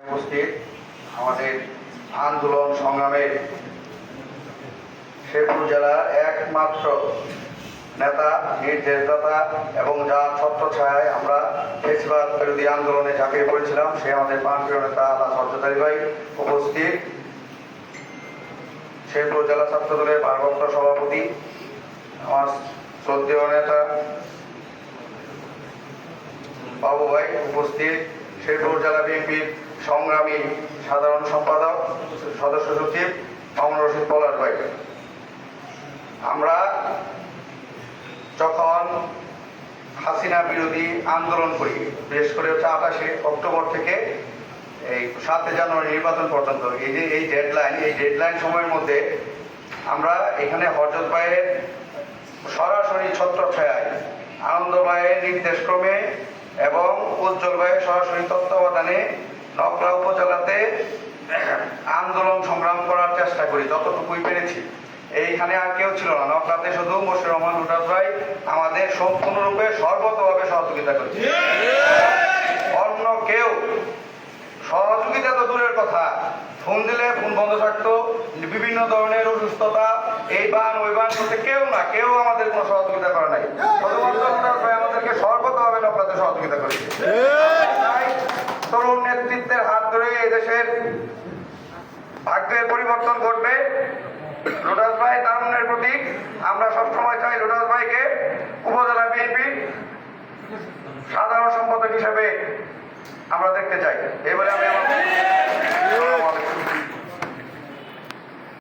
উপস্থিত আমাদের আন্দোলন সংগ্রামের শেরপুর জেলার একমাত্র নেতা, নির্দেশদাতা এবং যার ছত্রছায়ায় আমরা ফেসবাদ বিরোধী আন্দোলনে ঝাঁপিয়ে পড়েছিলাম, সে আমাদের প্রাণপ্রিয় নেতা আল্লাহ সর্জদারি ভাই উপস্থিত। শেরপুর জেলা ছাত্র দলের ভারপ্রাপ্ত সভাপতি, আমার শ্রদ্ধেয় নেতা বাবু ভাই উপস্থিত। শেরপুর জেলা বিএনপির সংগ্রামী সাধারণ সম্পাদক, সদস্য সচিব মামুন রশিদ পলাশ ভাই। আমরা যখন হাসিনা বিরোধী আন্দোলন করি, বিশেষ করে হচ্ছে আঠাশে অক্টোবর থেকে এই সাতই জানুয়ারি নির্বাচন পর্যন্ত, এই যে, এই ডেডলাইন এই ডেডলাইন সময়ের মধ্যে আমরা এখানে হরজত ভাইয়ের সরাসরি ছত্রছায়ায়, আনন্দ ভাইয়ের নির্দেশক্রমে এবং উজ্জ্বল ভাইয়ের সরাসরি তত্ত্বাবধানে নকলা উপজেলাতে আন্দোলন সংগ্রাম করার চেষ্টা করি যতটুকুই পেরেছি। এইখানে আর কেউ ছিল না। নকলাতে শুধু মশির রহমান লুটাস ভাই আমাদের সম্পূর্ণরূপে সর্বতভাবে সহযোগিতা করেছে। অন্য কেউ সহযোগিতা তো দূরের কথা। ফোন দিলে ফোন বন্ধ থাকতো বিভিন্ন ধরনের অসুস্থতা এই বান ওই বান করতে কেউ না কেউ আমাদের কোনো সহযোগিতা করে নাই। শুধুমাত্র আমাদেরকে সর্বতভাবে নকলাতে সহযোগিতা করেছে। তরুণ দেশের ভাগ্যের পরিবর্তন ঘটবে। লোটাস ভাই তারুণ্যের প্রতীক। আমরা সবসময় চাই লোটাস ভাইকে উপজেলা বিএনপি সাধারণ সম্পাদক হিসেবে আমরা দেখতে চাই। এবারে আমি আমার